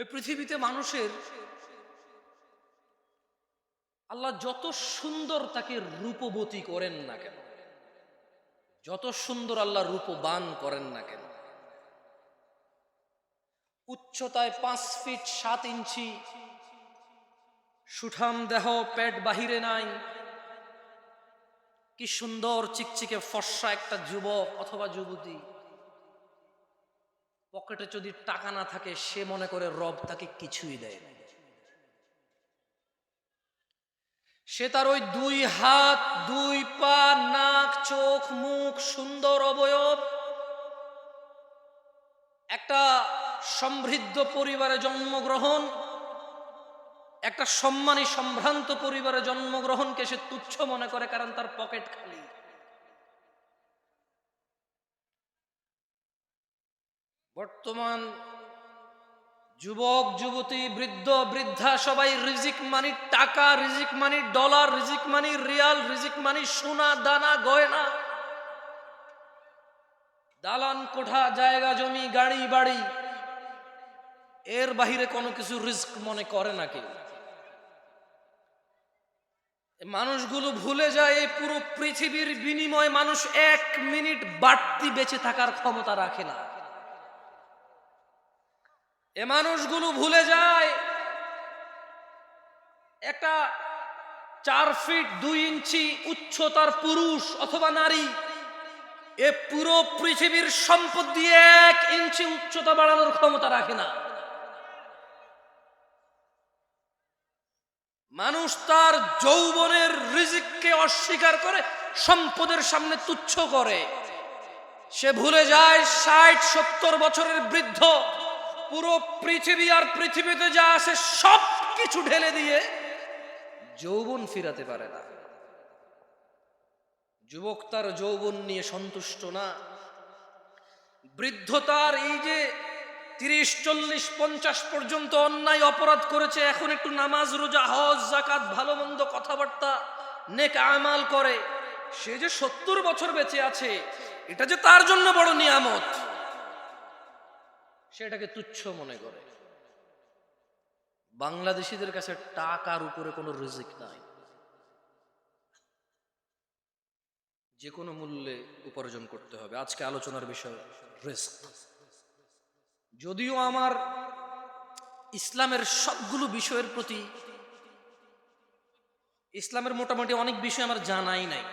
এই পৃথিবীতে মানুষের আল্লাহ যত সুন্দর তাকে রূপবতী করেন না কেন? যত সুন্দর আল্লাহ রূপবান করেন না কেন? উচ্চতায় পাঁচ ফিট সাত ইঞ্চি, সুঠাম দেহ, পেট বাহিরে নাই। কি সুন্দর চিকচিকে ফর্সা একটা যুবক অথবা যুবতী। পকেটে যদি টাকা না থাকে, সে মনে করে রব তাকে কিছুই দেয় না। সে তার ওই দুই হাত, দুই পা, নাক, চোখ, মুখ সুন্দর অবয়ব। একটা সমৃদ্ধ পরিবারে জন্মগ্রহণ, একটা সম্মানী সম্ভ্রান্ত পরিবারে জন্মগ্রহণকে সে তুচ্ছ মনে করে কারণ তার পকেট খালি। বর্তমান যুবক, যুবতী, বৃদ্ধ, বৃদ্ধা, সবাই রিজিক মানি টাকা, রিজিক মানি ডলার রিজিক মানি রিয়াল, রিজিক মানি সোনা, দানা, গয়না। দালান, কোঠা, জায়গা, জমি, গাড়ি, বাড়ি, এর বাহিরে কোনো কিছু রিস্ক মনে করে না কেউ। মানুষগুলো ভুলে যায়, এই পুরো পৃথিবীর বিনিময়ে মানুষ এক মিনিট বাড়তি বেঁচে থাকার ক্ষমতা রাখে না। এ মানুষগুলো ভুলে যায়, একটা চার ফিট দুই ইঞ্চি উচ্চতার পুরুষ অথবা নারী, এ পুরো পৃথিবীর সম্পদ দিয়ে এক ইঞ্চি উচ্চতা বাড়ানোর ক্ষমতা রাখে না। মানুষ তার যৌবনের রিজিককে অস্বীকার করে, সম্পদের সামনে তুচ্ছ করে। সে ভুলে যায় ষাট সত্তর বছরের বৃদ্ধ পুরো পৃথিবী আর পৃথিবীতে যা আছে সব কিছু ঢেলে দিয়ে যৌবন ফিরাতে পারে না। যুবক তার যৌবন নিয়ে সন্তুষ্ট না। বৃদ্ধ তার এই যে তিরিশ, চল্লিশ, পঞ্চাশ পর্যন্ত অন্যায় অপরাধ করেছে, এখন একটু নামাজ, রোজা, হজ জাকাত ভালো মন্দ কথাবার্তা, নেক আমাল করে, সে যে সত্তর বছর বেঁচে আছে, এটা যে তার জন্য বড় নিয়ামত। সেটাকে তুচ্ছ মনে করে। বাংলাদেশিদের কাছে টাকার উপরে কোনো রিজিক নাই। যে কোনো মূল্যে উপার্জন করতে হবে। আজকে আলোচনার বিষয় যদিও আমার ইসলামের সবগুলো বিষয়ের প্রতি ইসলামের মোটামুটি অনেক বিষয় আমার জানাই নাই।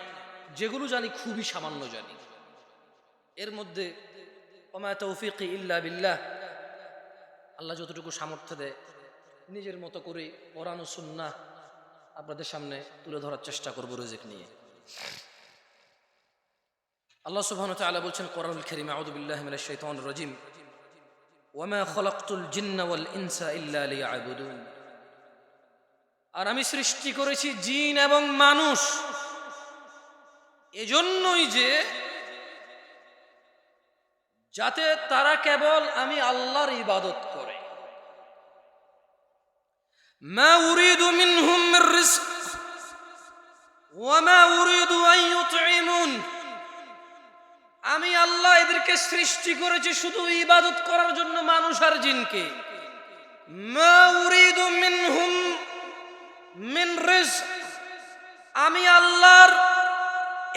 যেগুলো জানি খুবই সামান্য জানি। এর মধ্যে ওমা তৌফিক ইল্লা বিল্লাহ। আল্লাহ যতটুকু সামর্থ্য দেয়, নিজের মতো করে পরানো সুন্না আপনাদের সামনে তুলে ধরার চেষ্টা করব রিজিক নিয়ে। আল্লাহ সুবহানাহু ওয়া তাআলা বলছেন, কোরআনুল কারীম আউযু বিল্লাহি মিনাশ শাইতানির রাজিম। ওয়ামা খলাকতুল জিন্না ওয়াল ইনসা ইল্লা লিয়াবুদুন। আর আমি সৃষ্টি করেছি জিন এবং মানুষ। এজন্যই যে যাতে তারা কেবল আমি আল্লাহর ইবাদত করে। আমি আল্লাহ এদেরকে সৃষ্টি করেছি শুধু ইবাদত করার জন্য মানুষ আর জিনকে। আমি আল্লাহর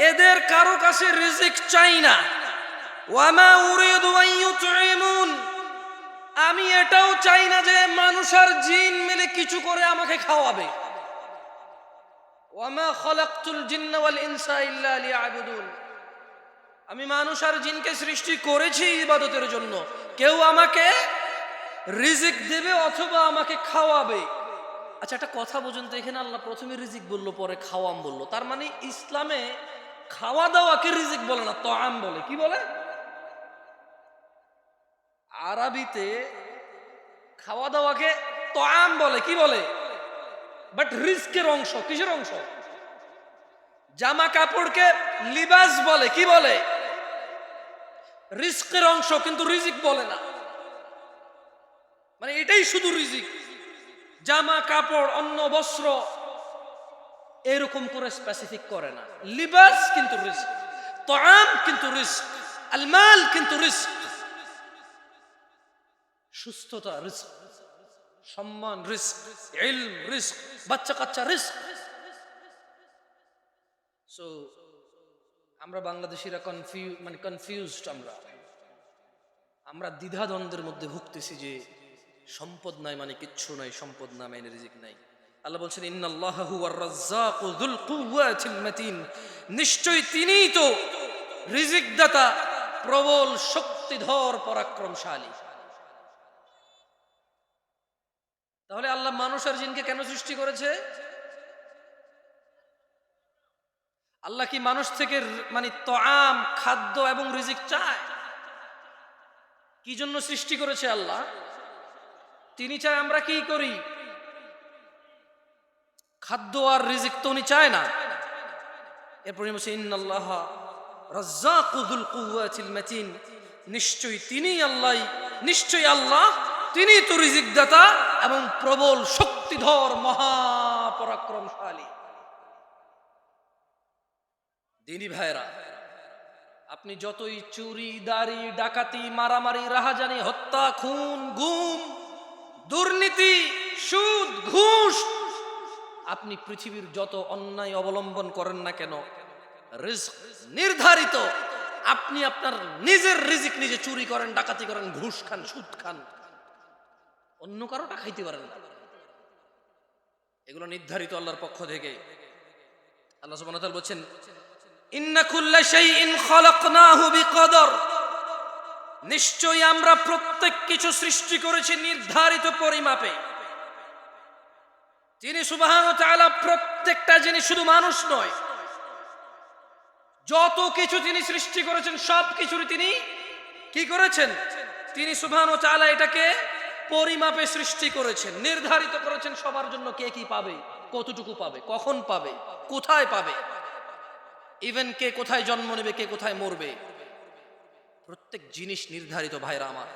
এদের কারও কাছে রিজিক চাই না। ওয়ামা আমি এটাও চাই না যে মানুষ আর জিন মিলে কিছু করে আমাকে খাওয়াবে। ওয়ামা আমি মানুষ আর জিনকে সৃষ্টি করেছি ইবাদতের জন্য। কেউ আমাকে রিজিক দেবে অথবা আমাকে খাওয়াবে। আচ্ছা একটা কথা বুঝুন তো, এখানে আল্লাহ প্রথমে রিজিক বলল, পরে খাওয়াম বলল। তার মানে ইসলামে খাওয়া দাওয়াকে রিজিক বলে না তো আম বলে। কি বলে? আরবিতে খাওয়া দাওয়াকে আম বলে, কি বলে? বাট রিস্কের অংশ, কিসের অংশ? জামা কাপড়কে লিবাস বলে, কি বলে? রিস্কের অংশ, কিন্তু রিজিক বলে না। মানে এটাই শুধু রিজিক। জামা কাপড় অন্ন, বস্ত্র, এরকম করে স্পেসিফিক করে না। লিবাস কিন্তু রিস্ক তাম কিন্তু রিস্ক, আলমাল কিন্তু রিস্ক। সুস্থতা সম্মান, রিস্ক, ইলম, রিস্ক, বাচ্চা কাচ্চা রিস্ক। সো আমরা বাংলাদেশিরা কনফিউ মানে কনফিউজড আমরা। আমরা দ্বিধাদ্বন্দ্বের মধ্যে ভুগতেছি যে সম্পদ নাই মানে কিচ্ছু নাই, সম্পদ না মানে রিজিক নাই। আল্লাহ বলছেন, ইন্নাল্লাহু হুয়ার রাজ্জাকু যুল কুওয়াতিল মাতিন। নিশ্চয়ই তিনিই তো রিজিক দাতা প্রবল, শক্তিধর, পরাক্রমশালী। তাহলে আল্লাহ মানুষ আর জিনকে কেন সৃষ্টি করেছে? আল্লাহ কি মানুষ থেকে মানে তআম, খাদ্য এবং রিজিক চায়? কি জন্য সৃষ্টি করেছে আল্লাহ? তিনি চায় আমরা কি করি? খাদ্য আর রিজিক তো উনি চায় না। এরপর নিশ্চয়ই তিনি আল্লাহ, নিশ্চয়ই আল্লাহ তিনি তো রিজিক দাতা এবং প্রবল শক্তিধর মহাপরাক্রমশালী। দিনী ভাইরা আপনি যতই চুরি, দাড়ি, ডাকাতি, মারামারি, রাহাজানি, হত্যা, খুন, গুম, দুর্নীতি, সুদ, ঘুষ, আপনি পৃথিবীর যত অন্যায় অবলম্বন করেন না কেন নির্ধারিত। আপনি আপনার নিজের রিজিক নিজে চুরি করেন, ডাকাতি করেন, ঘুষ খান, সুদ খান। অন্য কারোটা খাইতে পারেন না। এগুলো নির্ধারিত আল্লাহর পক্ষ থেকে। আল্লাহ সুবহানাহু ওয়া বলছেন, ইন্না কুল্লা শাইইন বিকদর। নিশ্চয়ই আমরা প্রত্যেক কিছু সৃষ্টি করেছি নির্ধারিত পরিমাপে। তাআলা প্রত্যেকটা জিনিস শুধু মানুষ নয়। যত কিছু তিনি সৃষ্টি করেছেন সব কিছুরই তিনি কি করেছেন? তিনি সুবহান তাআলা এটাকে পরিমাপে সৃষ্টি করেছেন, নির্ধারিত করেছেন সবার জন্য কে কি পাবে, কতটুকু পাবে, কখন পাবে, কোথায় পাবে। ইভেন কে কোথায় জন্ম নেবে, কে কোথায় মরবে। প্রত্যেক জিনিস নির্ধারিত, ভাইরা আমার।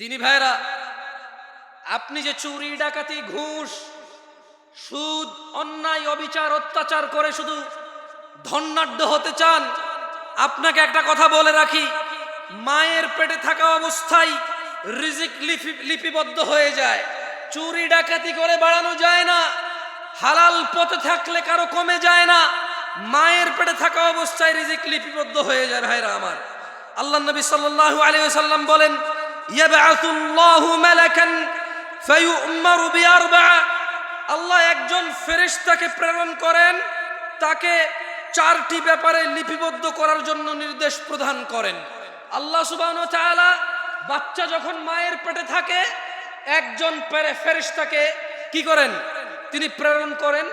দিনী ভাইরা, আপনি যে চুরি, ডাকাতি, ঘুষ, সুদ, অন্যায়, অবিচার, অত্যাচার করে শুধু ধন্যাঢ্য হতে চান, আপনাকে একটা কথা বলে রাখি, মায়ের পেটে থাকা অবস্থায় রিজিক লিপি- লিপিবদ্ধ হয়ে যায়। চুরি ডাকাতি করে বাড়ানো যায় না। হালাল পথে থাকলে কারও কমে যায় না। মায়ের পেটে থাকা অবস্থায় রিজিক লিপিবদ্ধ হয়ে যায়, ভাইরা আমার। আল্লাহ নবী সাল্লাল্লাহু আলাইহি ওয়াসাল্লাম বলেন আল্লাহ একজন ফেরেশতাকে প্রেরণ করেন, তাকে চারটি ব্যাপারে লিপিবদ্ধ করার জন্য নির্দেশ প্রদান করেন। আল্লাহ তাআলা বাচ্চা যখন মায়ের পেটে থাকে, একজন পেরে ফেরেশতাকে কি করেন? তিনি প্রেরণ করেন।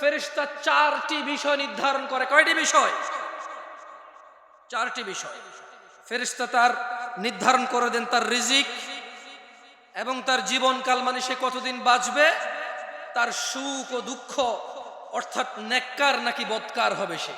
ফেরেশতা চারটি বিষয় নির্ধারণ করে। কয়টি বিষয়? চারটি বিষয়। ফেরেশতা তার নির্ধারণ করে দেন তার রিজিক এবং তার জীবনকাল মানে সে কতদিন বাঁচবে? তার সুখ ও দুঃখ অর্থাৎ নেককার নাকি বৎকার হবে সে?